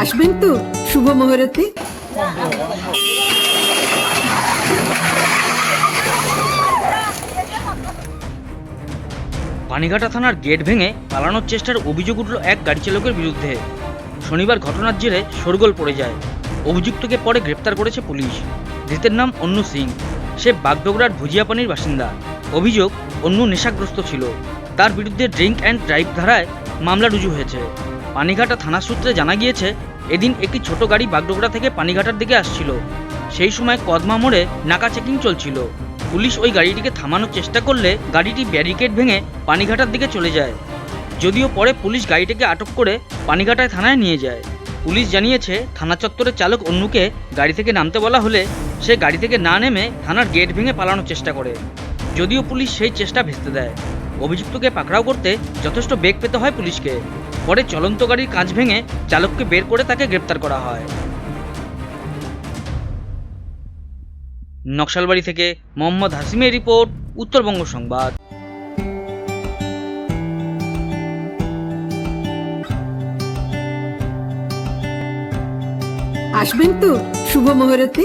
আসবেন তো? শুভ মুহূর্তে। পানিঘাটা থানার গেট ভেঙে পালানোর চেষ্টার অভিযোগ উঠল এক গাড়ি চালকের বিরুদ্ধে। শনিবার ঘটনার জেরে শোরগোল পড়ে যায়। অভিযুক্তকে পরে গ্রেপ্তার করেছে পুলিশ। ধৃতের নাম অন্নু সিং। সে বাগডোগরার ভুজিয়াপানির বাসিন্দা। অভিযোগ অন্য নেশাগ্রস্ত ছিল। তার বিরুদ্ধে ড্রিঙ্ক অ্যান্ড ড্রাইভ ধারায় মামলা রুজু হয়েছে। পানিঘাটা থানা সূত্রে জানা গিয়েছে, এদিন একটি ছোট গাড়ি বাগডোগরা থেকে পানিঘাটার দিকে আসছিল। সেই সময় কদমা মোড়ে নাকা চেকিং চলছিল। পুলিশ ওই গাড়িটিকে থামানোর চেষ্টা করলে গাড়িটি ব্যারিকেড ভেঙে পানিঘাটার দিকে চলে যায়। যদিও পরে পুলিশ গাড়িটিকে আটক করে পানিঘাটায় থানায় নিয়ে যায়। পুলিশ জানিয়েছে, থানা চত্বরের চালক অন্যকে গাড়ি থেকে নামতে বলা হলে সে গাড়ি থেকে না নেমে থানার গেট ভেঙে পালানোর চেষ্টা করে। যদিও পুলিশ সেই চেষ্টা ভেস্তে দেয়। অভিযুক্তকে পাকড়াও করতে যথেষ্ট বেগ পেতে হয় পুলিশকে। পরে চলন্ত গাড়ির কাঁচ ভেঙে চালককে বের করে তাকে গ্রেপ্তার করা হয়। নকশালবাড়ি থেকে মোহাম্মদ হাসিমের রিপোর্ট, উত্তরবঙ্গ সংবাদ। আসবেন তো শুভ মুহূর্তে।